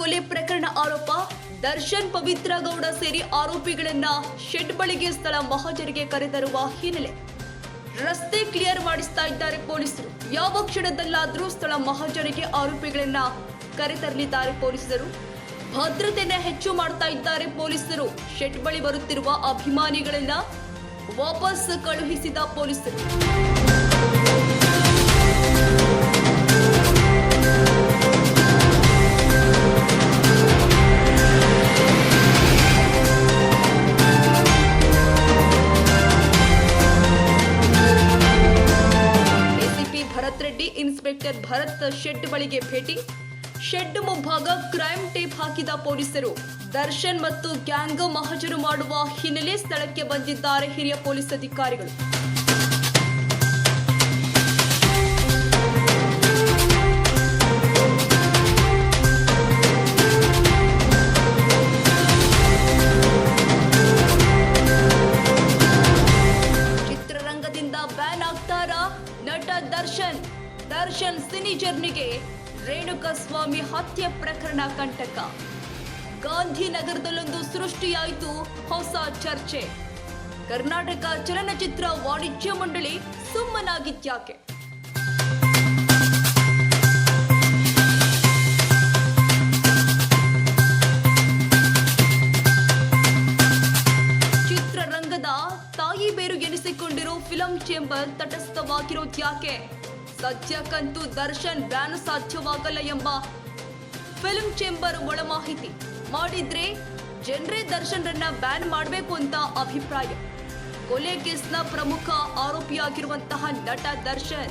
ಕೊಲೆ ಪ್ರಕರಣ ಆರೋಪ. ದರ್ಶನ್ ಪವಿತ್ರ ಗೌಡ ಸೇರಿ ಆರೋಪಿಗಳನ್ನ ಶೆಡ್ ಬಳಿಗೆ ಸ್ಥಳ ಮಹಾಜರಿಗೆ ಕರೆತರುವ ಹಿನ್ನೆಲೆ. ರಸ್ತೆ ಕ್ಲಿಯರ್ ಮಾಡಿಸ್ತಾ ಇದ್ದಾರೆ ಪೊಲೀಸರು. ಯಾವ ಕ್ಷಣದಲ್ಲಾದರೂ ಸ್ಥಳ ಮಹಾಜರಿಗೆ ಆರೋಪಿಗಳನ್ನ ಕರೆತರಲಿದ್ದಾರೆ ಪೊಲೀಸರು. ಭದ್ರತೆಯನ್ನ ಹೆಚ್ಚು ಮಾಡ್ತಾ ಇದ್ದಾರೆ ಪೊಲೀಸರು. ಶೆಡ್ ಬಳಿ ಬರುತ್ತಿರುವ ಅಭಿಮಾನಿಗಳನ್ನ ವಾಪಸ್ ಕಳುಹಿಸಿದ ಪೊಲೀಸರು. ಇನ್ಸ್ಪೆಕ್ಟರ್ ಭರತ್ ಶೆಡ್ ಬಳಿಗೆ ಭೇಟಿ. ಶೆಡ್ ಮುಂಭಾಗ ಕ್ರೈಮ್ ಟೇಪ್ ಹಾಕಿದ ಪೊಲೀಸರು. ದರ್ಶನ್ ಮತ್ತು ಗ್ಯಾಂಗ್ ಮಹಜರು ಮಾಡುವ ಹಿನ್ನೆಲೆ ಸ್ಥಳಕ್ಕೆ ಬಂದಿದ್ದಾರೆ ಹಿರಿಯ ಪೊಲೀಸ್ ಅಧಿಕಾರಿಗಳು. ದರ್ಶನ್ ಸಿನಿ ಜರ್ನಿಗೆ ರೇಣುಕಸ್ವಾಮಿ ಹತ್ಯೆ ಪ್ರಕರಣ ಕಂಟಕ. ಗಾಂಧಿನಗರದಲ್ಲೊಂದು ಸೃಷ್ಟಿಯಾಯಿತು ಹೊಸ ಚರ್ಚೆ. ಕರ್ನಾಟಕ ಚಲನಚಿತ್ರ ವಾಣಿಜ್ಯ ಮಂಡಳಿ ಸುಮ್ಮನಾಗಿದ್ಯಾಕೆ? ಚಿತ್ರರಂಗದ ತಾಯಿ ಬೇರು ಎನಿಸಿಕೊಂಡಿರೋ ಫಿಲಂ ಚೇಂಬರ್ ತಟಸ್ಥವಾಗಿರೋದ್ಯಾಕೆ ಸದ್ಯಕ್ಕಂತೂ ದರ್ಶನ್ ಬ್ಯಾನ್ ಸಾಧ್ಯವಾಗಲ್ಲ ಎಂಬ ಫಿಲ್ಮ್ ಚೇಂಬರ್ ಒಳ ಮಾಹಿತಿ. ಮಾಡಿದ್ರೆ ಜನರೇ ದರ್ಶನ್ ರನ್ನ ಬ್ಯಾನ್ ಮಾಡಬೇಕು ಅಂತ ಅಭಿಪ್ರಾಯ. ಕೊಲೆ ಕೇಸ್ನ ಪ್ರಮುಖ ಆರೋಪಿಯಾಗಿರುವಂತಹ ನಟ ದರ್ಶನ್.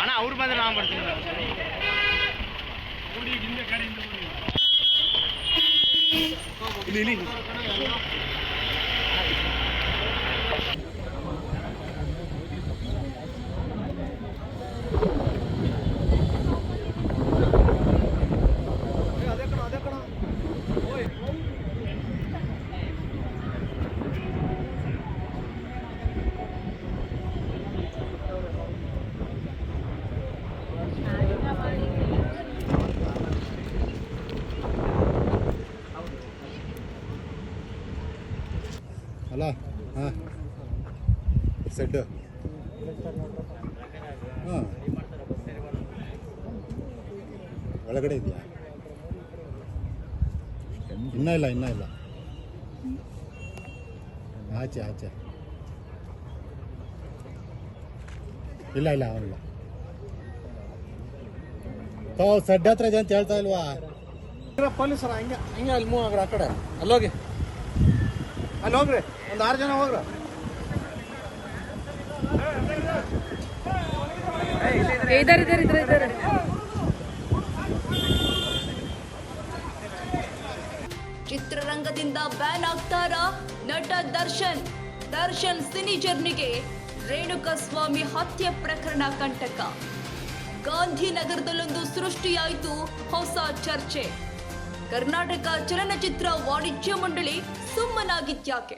ಅಣ್ಣ ಅವ್ರು ಬಂದ್ರೆ ನಾನು ಬರ್ತೀನಿ ಇಲ್ಲಿ ಇಲ್ಲಿ ಅಲ್ಲ ಹಾಂ ಸೆಡ್ ಹಾಂ ಒಳಗಡೆ ಇದೆಯಾ? ಇನ್ನೂ ಇಲ್ಲ ಇನ್ನೂ ಇಲ್ಲ. ಆಚೆ ಆಚೆ. ಇಲ್ಲ ಇಲ್ಲ ಅವನಿಲ್ಲ ತೋ, ಸೆಡ್ ಹತ್ರ ಇದೆ ಅಂತ ಹೇಳ್ತಾ ಇಲ್ವಾ? ಪೊಲೀಸರ ಹಂಗೆ, ಹಿಂಗೆ ಅಲ್ಲಿ ಮೂವ್ ಆಗ್ರ ಆ ಕಡೆ. ಅಲ್ಲೋಗಿ. ಅಲ್ಲಿ ಹೋಗ್ರಿ ಒಂದು ಆರು ಜನ ಹೋಗ್ರ. इधर इधर इधर इधर ಚಿತ್ರರಂಗದಿಂದ ಬ್ಯಾನ್ ಆಗ್ತಾರಾ ನಟ ದರ್ಶನ್ ದರ್ಶನ್ ಸಿನಿ ಜರ್ನಿಗೆ ರೇಣುಕಸ್ವಾಮಿ ಹತ್ಯೆ ಪ್ರಕರಣ ಕಂಟಕ ಗಾಂಧಿನಗರದಲ್ಲೊಂದು ಸೃಷ್ಟಿಯಾಯಿತು ಹೊಸ ಚರ್ಚೆ ಕರ್ನಾಟಕ ಚಲನಚಿತ್ರ ವಾಣಿಜ್ಯ ಮಂಡಳಿ ಸುಮ್ಮನಾಗಿದ್ಯಾಕೆ